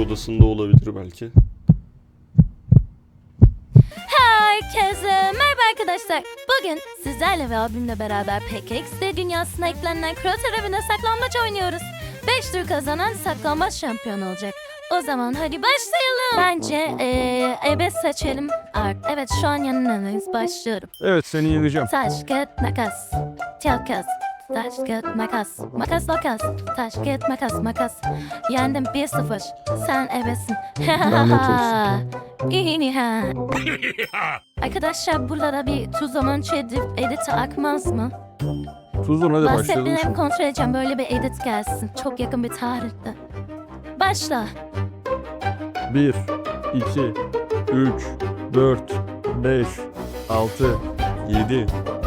odasında olabilir belki. Herkese merhaba arkadaşlar. Bugün sizlerle ve abimle beraber PKXD dünyasına eklenen Kro tarafına saklambaç oynuyoruz. 5 tur kazanan saklambaç şampiyonu olacak. O zaman hadi başlayalım. Bence eee ebe seçelim. Art. Evet şu an yanındayız. Başlıyorum. Evet seni yeneceğim. Taş, kağıt, makas. Makas. Taş, kağıt, makas. Makas, makas. Taş, kağıt, makas, makas. Yendim 1-0. Sen ebesin. Lanet olsun. İyi ha. Arkadaşlar burada da bir tuzlamanın edit, edit akmaz mı? Tuzun hadi başlayalım. Bahsettiğini şimdi. kontrol edeceğim. Böyle bir edit gelsin. Çok yakın bir tarihte. Başla. 1, 2, 3, 4, 5, 6, 7,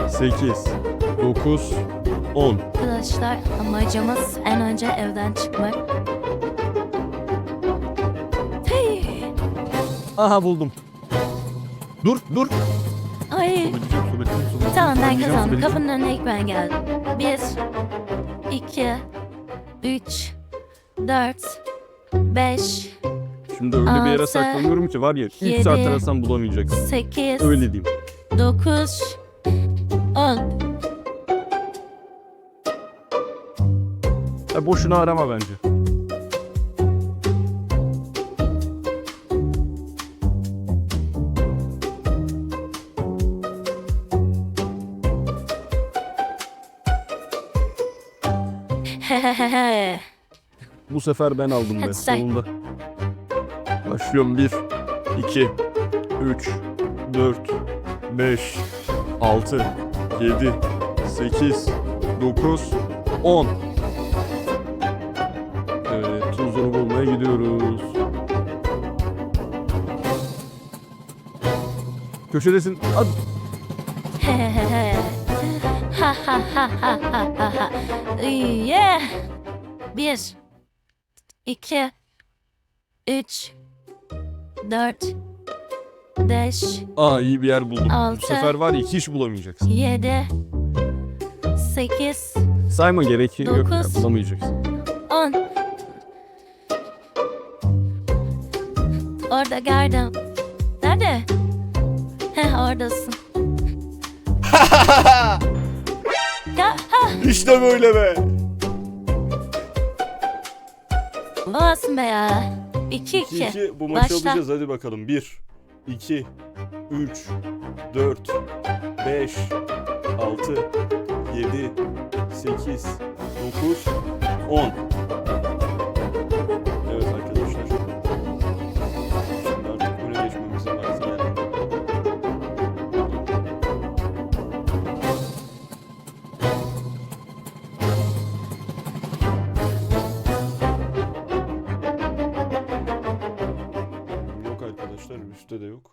8, 9, 10. Arkadaşlar amacımız en önce evden çıkmak. Hey. Aha buldum. Dur dur. Ay. Tamam ben kazandım. Kapının önüne ilk ben geldim. Bir, iki, üç, dört, beş, Şimdi öyle bir yere Altı, saklanıyorum ki var ya 3 yedi, saat arasam bulamayacaksın. sekiz, Öyle diyeyim. dokuz, Ha, boşuna arama bence. Bu sefer ben aldım be sonunda. Başlıyorum 1, 2, 3, 4, 5, 6, 7, 8, 9, 10. Tuzunu bulmaya gidiyoruz. Köşedesin. Hadi. ha ha ha ha ha ha. Yeah. Bir, iki, üç, dört, beş, Aa iyi bir yer buldum. Altı. Bu sefer var ya hiç bulamayacaksın. yedi, sekiz, Sayma gereği yok ya Dokuz. bulamayacaksın. Orada gördüm. Nerede? Heh oradasın. ya ha. İşte böyle be. Olsun be ya. İki iki. 2 bu maçı Başla. alacağız hadi bakalım. 1 2 3 4 5 6 7 8 9 10 üstte de yok.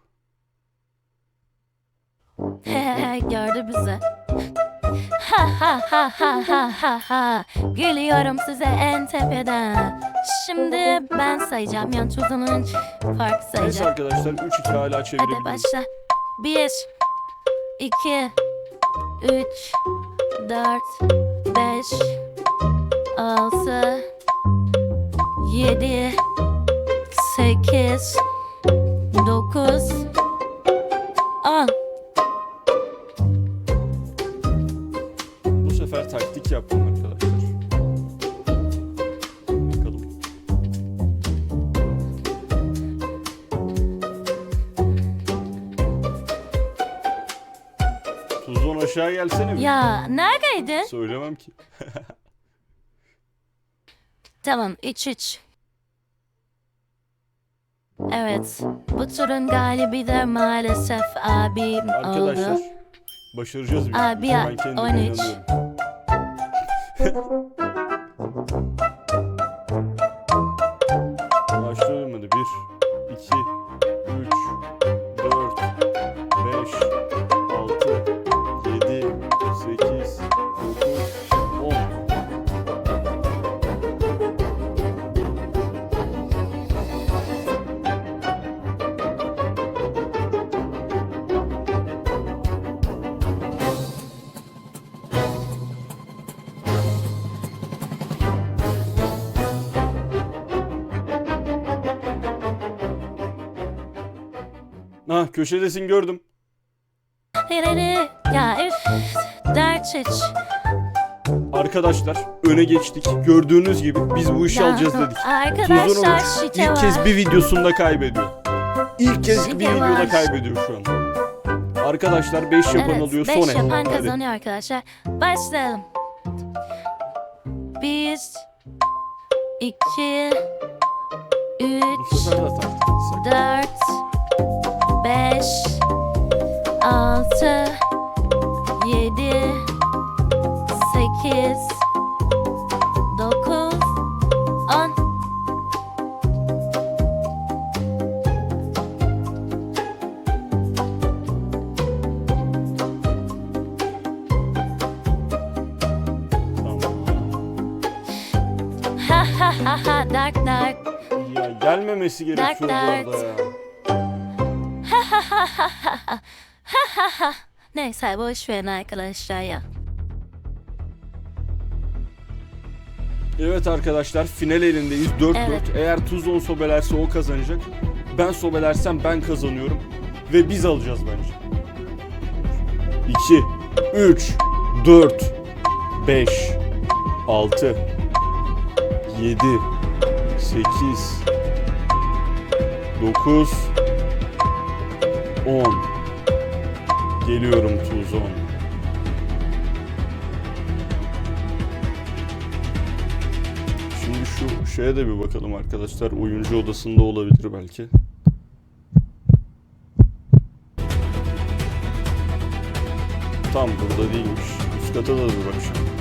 Gördü bizi. Ha ha ha ha ha ha ha. Gülüyorum size en tepeden. Şimdi ben sayacağım. Yan çocuğumun farkı Neyse sayacağım. arkadaşlar 3-2 hala Hadi çevirebilirim. başla. Bir, iki, üç, dört, beş, altı, yedi, sekiz, dokuz, on. Bu sefer taktik yaptım arkadaşlar. Bakalım. Tuzdan aşağı gelsene mi? Ya neredeydin? Söylemem ki. Tamam, üç üç. Evet, bu turun galibi de maalesef abim Arkadaşlar oldu. başaracağız biz. Abi Ben kendime 13. inanıyorum. Ha köşedesin gördüm. Hiriri. Ya üf. Dert hiç. Arkadaşlar öne geçtik. Gördüğünüz gibi biz bu işi Ya, alacağız dedik. Arkadaşlar Umut şike ilk var. kez bir videosunda kaybediyor. İlk kez bir Şike videoda var. kaybediyor şu an. Arkadaşlar 5 yapan evet, alıyor. beş Son el. yapan Hadi. kazanıyor arkadaşlar. Başlayalım. Bir, iki, Bu üç, sefer de taktik. dört, beş, altı, yedi, sekiz, dokuz, on. Ha ha ha ha dark dark. Ya gelmemesi gerekiyor bu arada ya. Neyse boş verin arkadaşlar ya. Evet arkadaşlar final elindeyiz 4-4. Evet. Eğer Tuzon sobelerse o kazanacak. Ben sobelersem ben kazanıyorum. Ve biz alacağız bence. 2, 3, 4, 5, 6, 7, 8, 9, 10. Geliyorum Tuzon. Şimdi şu şeye de bir bakalım arkadaşlar. Oyuncu odasında olabilir belki. Tam burada değilmiş. Üst kata da bir bakacağım.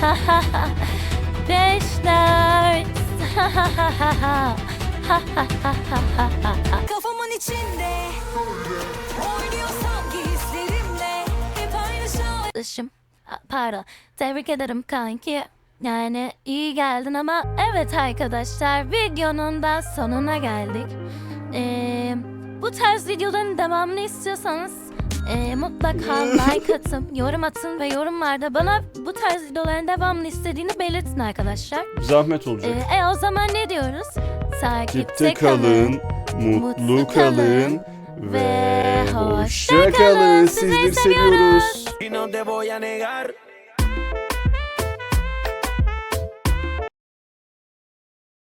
Ha ha. Kafamın içinde Oynuyor sanki hislerimle Hep aynı şarkı Pardon. Tebrik ederim kanki. Yani iyi geldin ama evet arkadaşlar videonun da sonuna geldik. Ee, bu tarz videoların devamını istiyorsanız e, mutlaka like atın, yorum atın ve yorumlarda bana bu tarz videoların devamını istediğini belirtin arkadaşlar. zahmet olacak. Ee, e, o zaman ne diyoruz? Takipte Takipte kalın, mutlu kalın ve hoşça kalın. Sizleri seviyoruz. Y no te voy a negar